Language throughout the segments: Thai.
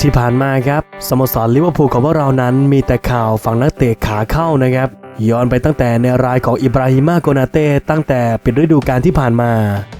ที่ผ่านมาครับสโมสรลิเวอร์พูลของพวกเรานั้นมีแต่ข่าวฝั่งนักเตะขาเข้านะครับ ย้อนไปตั้งแต่ในรายของอิบราฮิมาโกนาเต้ตั้งแต่ปิดฤดูกาลที่ผ่านมา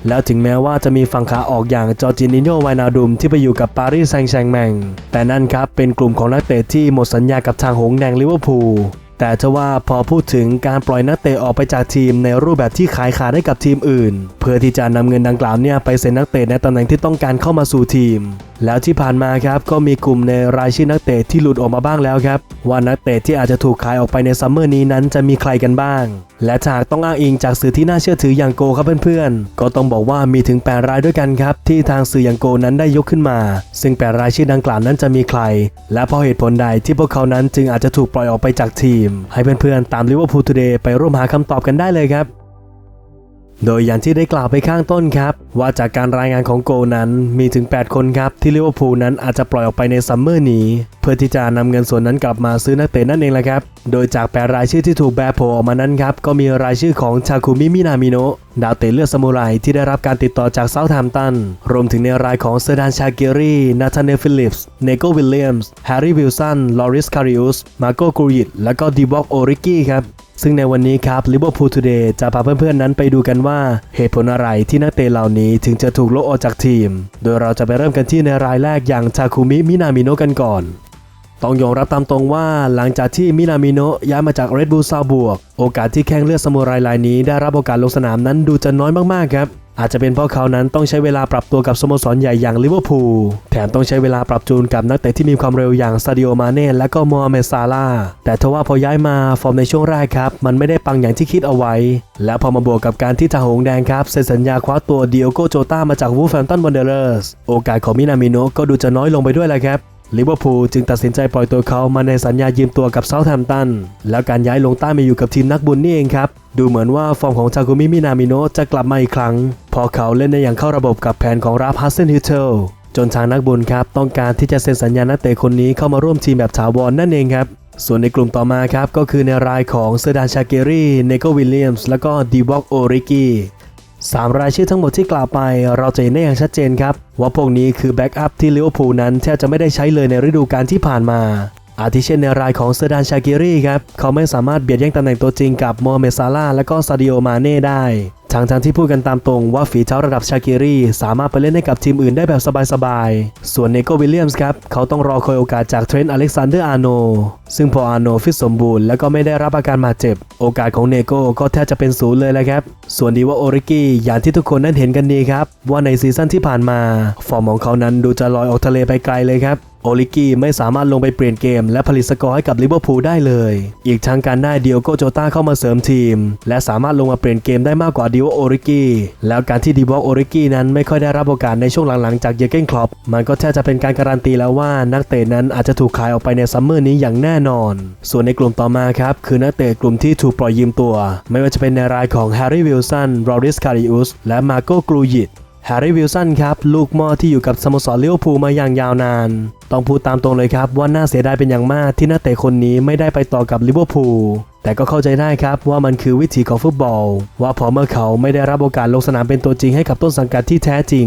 แล้วถึงแม้ว่าจะมีฝั่งขาออกอย่างจอร์จินิโยไวนาดุมที่ไปอยู่กับปารีสแซงต์แชร์กแมงแต่นั่นครับเป็นกลุ่มของนักเตะที่หมดสัญญากับทางหงแดงลิเวอร์พูลแต่ทว่าพอพูดถึงการปล่อยนักเตะออกไปจากทีมในรูปแบบที่ขายขาดให้กับทีมอื่น เพื่อที่จะนำเงินดังกล่าวเนี่ยไปเซ็นนักเตะในตำแหน่งที่ต้องการเข้ามาสู่ทีม แล้วที่ผ่านมาครับก็มีกลุ่มในรายชื่อนักเตะที่หลุดออกมาบ้างแล้วครับ ว่านักเตะที่อาจจะถูกขายออกไปในซัมเมอร์นี้นั้นจะมีใครกันบ้าง และหากต้องอ้างอิงจากสื่อที่น่าเชื่อถืออย่างโกครับเพื่อนๆ ก็ต้องบอกว่ามีถึง 8 รายด้วยกันครับที่ทางสื่ออย่างโกนั้นได้ยกขึ้นมา ซึ่ง 8 รายชื่อดังกล่าวนั้นจะมีใคร และเพราะเหตุผลใดที่พวกเขานั้นจึงอาจจะถูกปล่อยออกไปจากทีม ให้เพื่อนๆตามลิเวอร์พูลทูเดย์ไปร่วมหาคำตอบกันได้เลยครับ โดยอย่างที่ได้กล่าวไปข้างต้นครับ ว่าจากการรายงานของโกนั้นมีถึง 8 คนครับ ที่ลิเวอร์พูลนั้นอาจจะปล่อยออกไปในซัมเมอร์นี้ เพื่อที่จะนำเงินส่วนนั้นกลับมาซื้อนักเตะนั่นเองแหละครับ โดยจากแปดรายชื่อที่ถูกแบรโผล่ออกมานั้นครับ ก็มีรายชื่อของชาคุมิมินามิโนะดาวเตะเลือดซามูไรที่ได้รับการติดต่อจากเซาท์แฮมป์ตัน รวมถึงในรายของเซอร์ดานชาเกรีนาธานเนลฟิลลิปส์ เนโกวิลเลียมส์ แฮร์รี่วิลสัน ลอริสคาริอุส มาโกกูริตและก็ดีบ็อกโอริกี้ครับ ซึ่งในวันนี้ครับ Liverpool Today จะพาเพื่อนๆนั้นไปดูกันว่าเหตุผลอะไรที่นักเตะเหล่านี้ถึงจะถูกโลบออกจากทีม โดยเราจะไปเริ่มกันที่ในรายแรกอย่างชาคุมิมินามิโนะกันก่อน ต้องยอมรับตามตรงว่าหลังจากที่มินามิโนะย้ายมาจากเรดบูลซาบวก โอกาสที่แข้งเลือดสมุไรรายนี้ได้รับโอกาสลงสนามนั้นดูจะน้อยมากๆครับ อาจจะเป็นเพราะเขานั้นต้องใช้เวลาปรับตัวกับสโมสรใหญ่อย่างลิเวอร์พูล แถมต้องใช้เวลาปรับจูนกับนักเตะที่มีความเร็วอย่างซาดิโอ มาเน่และก็มอเมดซาลาแต่ทว่าพอย้ายมาฟอร์มในช่วงแรกครับ มันไม่ได้ปังอย่างที่คิดเอาไว้ แล้วพอมาบวกกับการที่ทางหงแดงครับเซ็นสัญญาคว้าตัวเดิโอโกโจต้ามาจากวูฟแฟมตันวันเดอร์สโอกาสของมินามิโนะก็ดูจะน้อยลงไปด้วยแหละครับ ลิเวอร์พูลจึงตัดสินใจปล่อยตัวเขามาในสัญญายืมตัวกับเซาท์แฮมป์ตัน แล้วการย้ายลงใต้มาอยู่กับทีมนักบุญนี่เองครับ ดูเหมือนว่าฟอร์มของชากุมิมินามิโนะจะกลับมาอีกครั้ง พอเขาเล่นได้อย่างเข้าระบบกับแผนของราฟฮัสเซนฮิเทลจนทางนักบุญครับต้องการที่จะเซ็นสัญญานักเตะคนนี้เข้ามาร่วมทีมแบบถาวรนั่นเองครับส่วนในกลุ่มต่อมาครับ ก็คือในรายของเซอร์ดานชาเกรีเนโกวิลเลียมส์ และก็ดีบ็อกโอริกี สามรายชื่อทั้งหมดที่กล่าวไป เราจะเห็นได้อย่างชัดเจนครับ ว่าพวกนี้คือแบ็กอัพที่ลิเวอร์พูลนั้นแทบจะไม่ได้ใช้เลยในฤดูกาลที่ผ่านมาอาทิเช่นในรายของเซอร์ดานชากิรีครับ เขาไม่สามารถเบียดแย่งตำแหน่งตัวจริงกับโมฮัมเหม็ดซาลาและก็ซาดิโอมาเน่ได้ ทางทางๆที่พูดกันตามตรงว่าฝีเท้าระดับชากิรีสามารถไปเล่นให้กับทีมอื่นได้แบบสบายๆ ส่วนเนโกวิลเลียมส์ครับ เขาต้องรอคอยโอกาสจากเทรนต์อเล็กซานเดอร์อาร์โน ซึ่งพออาร์โนฟิตสมบูรณ์แล้วก็ไม่ได้รับอาการบาดเจ็บ โอกาสของเนโก้ก็แทบจะเป็นศูนย์เลยแหละครับ ส่วนดีว่าโอริกี้อย่างที่ทุกคนนั้นเห็นกันดีครับ ว่าในซีซั่นที่ผ่านมา ฟอร์มของเขานั้นดูจะลอยออกทะเลไปไกลเลยครับ โอลิกี้ไม่สามารถลงไปเปลี่ยนเกม และผลิตสกอร์ให้กับลิเวอร์พูลได้เลย อีกทั้งการได้เดิโอโกโจต้าเข้ามาเสริมทีม และสามารถลงมาเปลี่ยนเกมได้มากกว่าดิโอโอริกี้แล้วการที่ดิโอกโอริกี้นั้นไม่ค่อยได้รับโอกาสในช่วงหลังๆจากเยเกนคลอปมันก็แทบจะเป็นการการันตีแล้วว่านักเตะนั้นอาจจะถูกขายออกไปในซัมเมอร์นี้อย่างแน่นอน ส่วนในกลุ่มต่อมาครับคือนักเตะกลุ่มที่ถูกปล่อยยืมตัว ไม่ว่าจะเป็นในรายของแฮร์รี่วิลสันโรริสคาริอุสและมาโกกรูยิต แฮร์รี่วิลสันครับลูกหม่อที่อยู่กับสโมสรลิเวอร์พูลมาอย่างยาวนาน ต้องพูดตามตรงเลยครับว่าน่าเสียดายเป็นอย่างมากที่นักเตะคนนี้ไม่ได้ไปต่อกับลิเวอร์พูลแต่ก็เข้าใจได้ครับว่ามันคือวิถีของฟุตบอล ว่าพอเมื่อเขาไม่ได้รับโอกาสลงสนามเป็นตัวจริงให้กับต้นสังกัดที่แท้จริง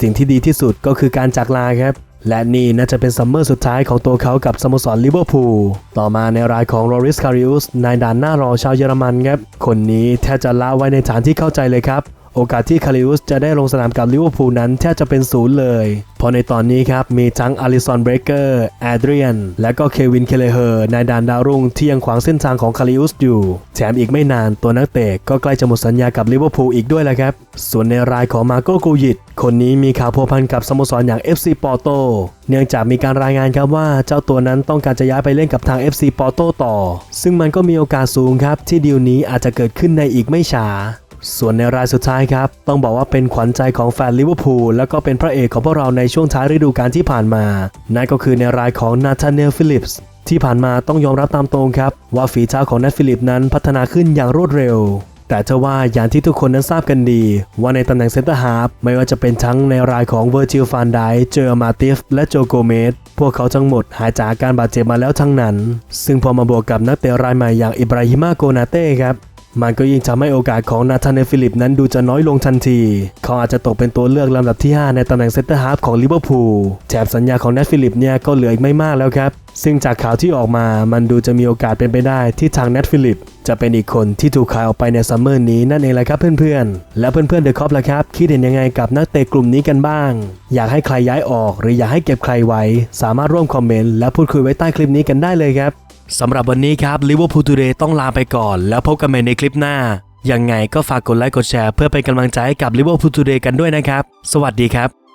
สิ่งที่ดีที่สุดก็คือการจากลาครับและนี่น่าจะเป็นซัมเมอร์สุดท้ายของตัวเขากับสโมสรลิเวอร์พูล ต่อมาในรายของโรริสคาริอุสนายด่านหน้ารอชาวเยอรมันครับ คนนี้แทบจะละไว้ในฐานที่เข้าใจเลยครับ โอกาสที่คาริอุสจะได้ลงสนามกับลิเวอร์พูลนั้นแทบจะเป็นศูนย์เลย เพราะในตอนนี้ครับ มีทั้งอลิซอนเบรเกอร์แอดเรียน และก็เควินเคเลเฮอร์นายดานดาวรุ่งที่ยังขวางเส้นทางของคาริอุสอยู่ แถมอีกไม่นานตัวนักเตะก็ใกล้จะหมดสัญญากับลิเวอร์พูลอีกด้วยแล้วครับ ส่วนในรายของมาโกกูยิตคนนี้มีข่าวพัวพันกับสโมสรอย่าง FC ปอร์โตเนื่องจากมีการรายงานครับว่าเจ้าตัวนั้นต้องการจะย้ายไปเล่นกับทาง FC ปอร์โตต่อ ซึ่งมันก็มีโอกาสสูงครับที่ดีลนี้อาจจะเกิดขึ้นในอีกไม่ช้า ส่วนในรายสุดท้ายครับ ต้องบอกว่าเป็นขวัญใจของแฟนลิเวอร์พูลแล้วก็เป็นพระเอกของพวกเราในช่วงท้ายฤดูกาลที่ผ่านมา นั่นก็คือในรายของนาธานเนลฟิลิปส์ที่ผ่านมาต้องยอมรับตามตรงครับ ว่าฝีเท้าของนัทฟิลิปนั้นพัฒนาขึ้นอย่างรวดเร็ว แต่เทว่าอย่างที่ทุกคนนั้นทราบกันดี ว่าในตำแหน่งเซนเตอร์ฮาร์ฟไม่ว่าจะเป็นทั้งในรายของเวอร์จิลฟานไดเจอมาติฟและโจโกเมสพวกเขาทั้งหมดหายจากอาการบาดเจ็บมาแล้วทั้งนั้น ซึ่งพอมาบวกกับนักเตะรายใหม่อย่างอิบราฮิมาโกนาเต้ครับ มันก็ยิ่งทำให้โอกาสของนาธานเนฟิลิปนั้นดูจะน้อยลงทันที เขาอาจจะตกเป็นตัวเลือกลำดับที่ 5 ในตำแหน่งเซนเตอร์ฮาล์ฟของลิเวอร์พูลแถมสัญญาของเนทฟิลิปเนี่ยก็เหลืออีกไม่มากแล้วครับ ซึ่งจากข่าวที่ออกมา มันดูจะมีโอกาสเป็นไปได้ที่ทางเนทฟิลิป จะเป็นอีกคนที่ถูกขายออกไปในซัมเมอร์นี้นั่นเองแหละครับเพื่อนๆ แล้วเพื่อนๆเดอะคอปล่ะครับ คิดเห็นยังไงกับนักเตะกลุ่มนี้กันบ้าง อยากให้ใครย้ายออก หรืออยากให้เก็บใครไว้ สามารถร่วมคอมเมนต์และพูดคุยไว้ใต้คลิปนี้กันได้เลยครับ สำหรับวันนี้ครับลิเวอร์พูลทูเดย์ต้องลาไปก่อน แล้วพบกันใหม่ในคลิปหน้า ยังไงก็ฝากกดไลค์กดแชร์เพื่อเป็นกำลังใจให้กับลิเวอร์พูลทูเดย์กันด้วยนะครับ สวัสดีครับ